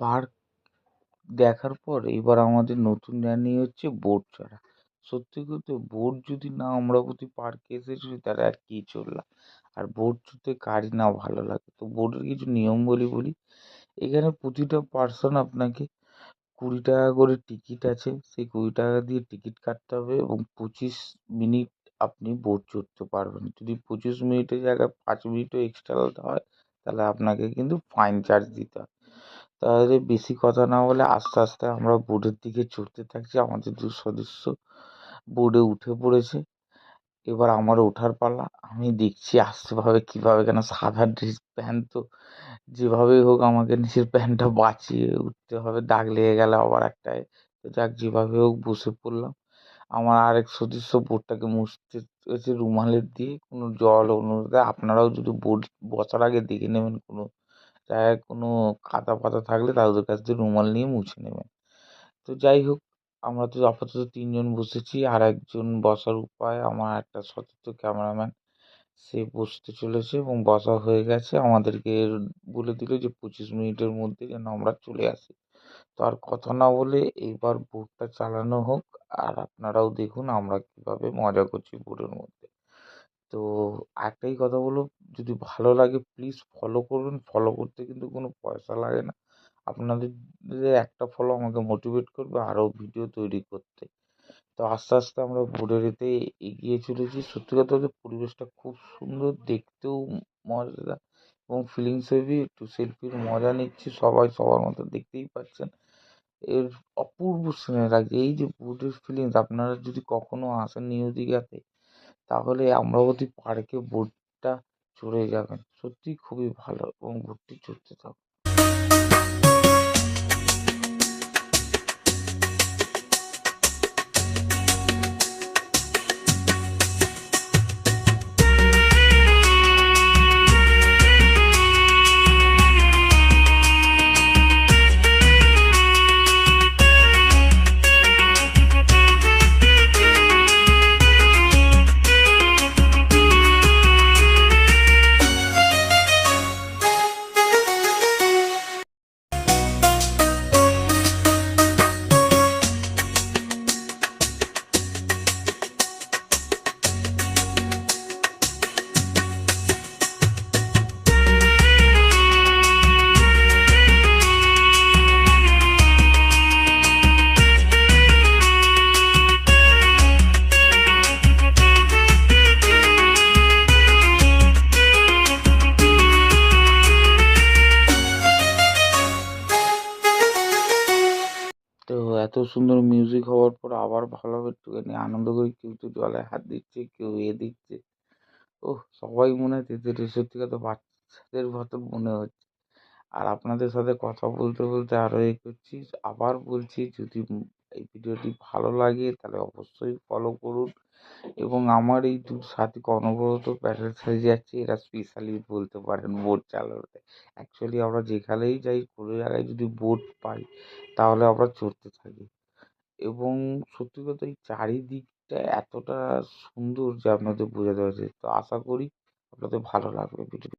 Park দেখার পর এবার আমাদের নতুন জার্নি হচ্ছে বোট চড়া। সত্যি বলতে বোট যদি না অমরাবতী পার্কে এসে চড়ি তাহলে আর কী চড়লাম? আর বোট চড়তে কারই না ভালো লাগে। তো বোটের কিছু নিয়মবলী বলি এখানে প্রতিটা পার্সন আপনাকে কুড়ি টাকা করে টিকিট আছে। সেই কুড়ি টাকা দিয়ে টিকিট কাটতে হবে এবং পঁচিশ মিনিট আপনি বোট চড়তে পারবেন। যদি পঁচিশ মিনিটের জায়গায় পাঁচ মিনিটও এক্সট্রা হয়, তাহলে আপনাকে কিন্তু ফাইন চার্জ দিতে হয়। তাহলে বেশি কথা না বলে আস্তে আস্তে আমরা বোটের দিকে চড়তে থাকছি। আমাদের দু সদস্য বোর্ডে উঠে পড়েছে। এবার আমার ওঠার পালা। আমি দেখছি আসতে পারবে কীভাবে কেন সাদা ড্রেস প্যান্ট তো যেভাবেই হোক আমাকে নিজের প্যান্টটা বাঁচিয়ে উঠতে হবে। দাগ লেগে গেলে আবার একটায়। তো যাক, যেভাবে হোক বসে পড়লাম। আমার আরেক সদস্য বোটটাকে মুছতে হচ্ছে রুমালের দিয়ে। কোনো জল অনুরোধে আপনারাও যদি বোট বসার আগে দেখে নেবেন কোনো জায়গায় কোনো কাদা ফাদা থাকলে তাদের কাছ থেকে রুমাল নিয়ে মুছে নেবেন। তো যাই হোক, আমরা তো আপাতত তিনজন বসেছি। আর একজন বসার উপায়, আমার একটা সতীর্থ ক্যামেরাম্যান, সে বসতে চলেছে এবং বসা হয়ে গেছে। আমাদেরকে বলে দিল যে, পঁচিশ মিনিটের মধ্যে যেন আমরা চলে আসি। তো আর কথা না বলে এইবার বোটটা চালানো হোক, আর আপনারাও দেখুন আমরা কীভাবে মজা করছি বোটের মধ্যে। একটাই কথা বলব, যদি ভালো লাগে প্লিজ ফলো করবেন ফলো করতে কিন্তু কোনো পয়সা লাগে না। আপনাদের একটা ফলো আমাকে মোটিভেট করবে আরও ভিডিও তৈরি করতে। তো আস্তে আস্তে আমরা বোটের এতে এগিয়ে চলেছি। সত্যি কথা বলতে পরিবেশটা খুব সুন্দর, দেখতেও মজাদার এবং ফিলিংস হেভি একটু সেলফির মজা নিচ্ছি। সবাই সবার মতো দেখতেই পাচ্ছেন। এর অপূর্ব সিনারি লাগছে এই যে বোটের ফিলিংস আপনারা যদি কখনও আসেন নিউ দীঘাতে তাহলে অমরাবতী পার্কে বোটটা চড়ে যাবেন সত্যিই খুবই ভালো এবং বোটটি চড়তে থাকুন। তো এত সুন্দর মিউজিক হওয়ার পর আবার ভালোভাবে একটুখানি আনন্দ করি, কেউ তো জলে হাত দিচ্ছে, কেউ এ দিচ্ছে। ওহ, সবাই মনে হয় তেতুলিয়া সত্যি কথা বাচ্চাদের মতো মনে হচ্ছে। আর আপনাদের সাথে কথা বলতে বলতে আরও এ করছি, আবার বলছি যদি এই ভিডিওটি ভালো লাগে তাহলে অবশ্যই ফলো করুন। এবং আমার এই দু সাথী অনবরত প্যাডেল চালিয়ে যাচ্ছে এরা স্পেশালি বলতে পারেন বোট চালাতে অ্যাকচুয়ালি আমরা যেখানেই যাই, কোনো জায়গায় যদি বোট পাই, তাহলে আমরা চড়তে থাকি। এবং সত্যি কথা এই চারিদিকটা এতটা সুন্দর যে আপনাদের বোঝাতে পারছি, তো আশা করি আপনাদের ভালো লাগবে ভিডিওটি